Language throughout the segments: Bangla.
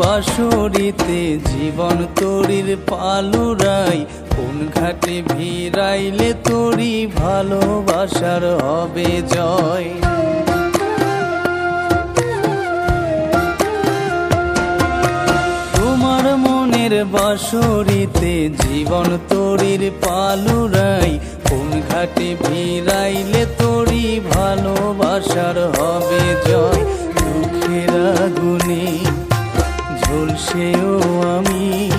বাসরিতে জীবন তরির পালুরাই, কোন ঘাটে ভিড়াইলে তরি ভালোবাসার হবে জয়। তোমার মনের বাসরিতে জীবন তরির পালুরাই, কোন ঘাটে ভিড়াইলে তরি ভালোবাসার হবে জয়। দুঃখের আগুনে ঝলসেও আমি।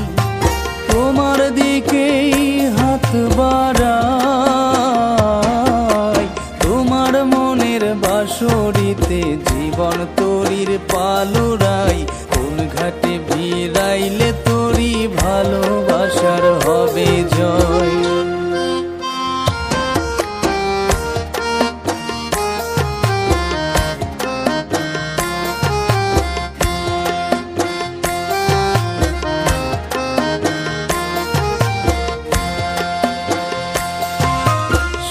তোমার দিকেই হাত বাড়াই। তোমার মনের বাসরিতে জীবন তরির পালুরাই। কোন ঘাটে ভিড়াইলে তরি ভালোবাসার হবে জয়।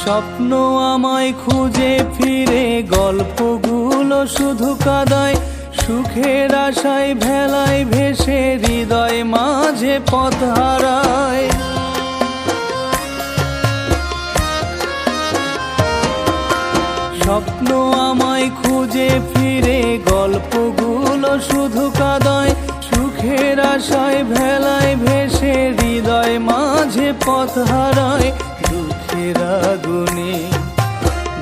স্বপ্ন আমায় খুঁজে ফিরে, গল্পগুলো শুধু কাদায়, সুখের আশায় ভেলায় ভেসে, হৃদয় মাঝে পথ হারায়। স্বপ্ন আমায় খুঁজে ফিরে, গল্পগুলো শুধু কাদায়, সুখের আশায় ভেলায় ভেসে, হৃদয় মাঝে পথ হারায়। আগুনে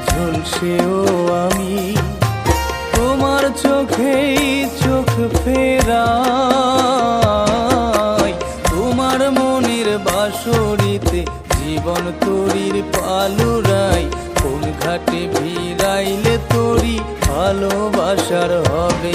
ঝলসেও আমি। তোমার চোখেই চোখ ফেরাই। তোমার মনের বাসরিতে জীবন তরির পালুরাই। কোন ঘাটে ভিড়াইলে তরি ভালোবাসার হবে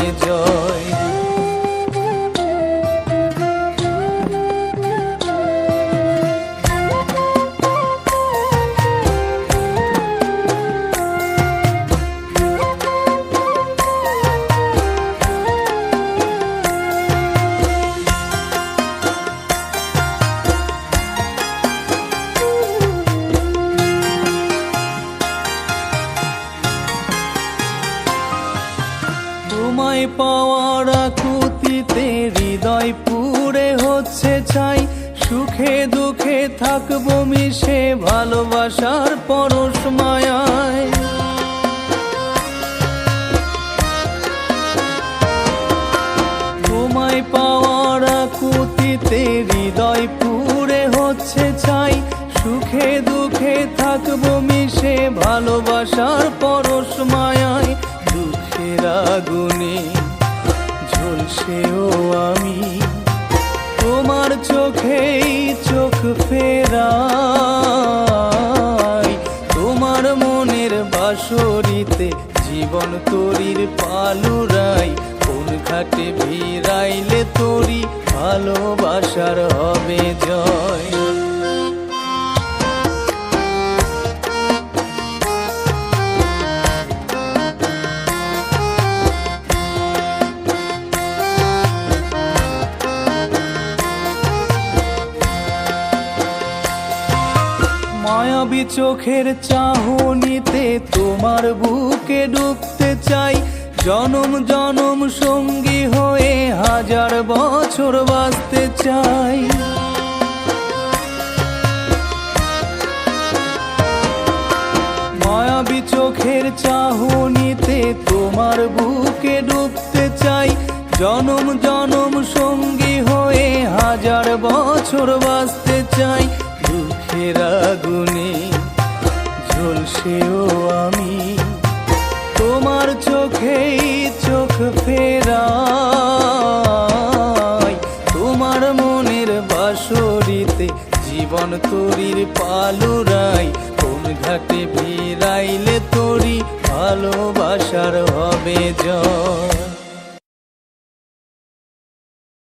তোমায় পাওয়ার আকুতিতে হৃদয় পুরে হচ্ছে চাই সুখে দুঃখে থাকব মিশে ভালোবাসার পরশ মায়ায়। তোমায় পাওয়ার আকুতিতে হৃদয় পুরে হচ্ছে চাই সুখে দুঃখে থাকব মিশে ভালোবাসার পরশ মায়ায়। দুঃখের আগুনে ঝলসেও আমি তোমার চোখেই চোখ ফেরাই। তোমার মনের বাসরিতে জীবন তরির পালুরাই। কোন ঘাটে ভিড়াইলে তরি ভালোবাসার হবে জয়। মায়াবী চোখের চাহনিতে তোমার বুকে ডুবতে চাই। জনম জনম সঙ্গী হয়ে হাজার বছর বাঁচতে চাই। মায়াবী চোখের চাহনিতে তোমার বুকে ডুবতে চাই। জনম জনম সঙ্গী হয়ে হাজার বছর বাঁচতে চাই। দুঃখের আগুনে ঝলসেও আমি তোমার চোখেই চোখ ফেরাই। তোমার মনের বাসরিতে জীবন তরির পালুরাই। কোন ঘাটে ভিড়াইলে তরি ভালোবাসার হবে জয়।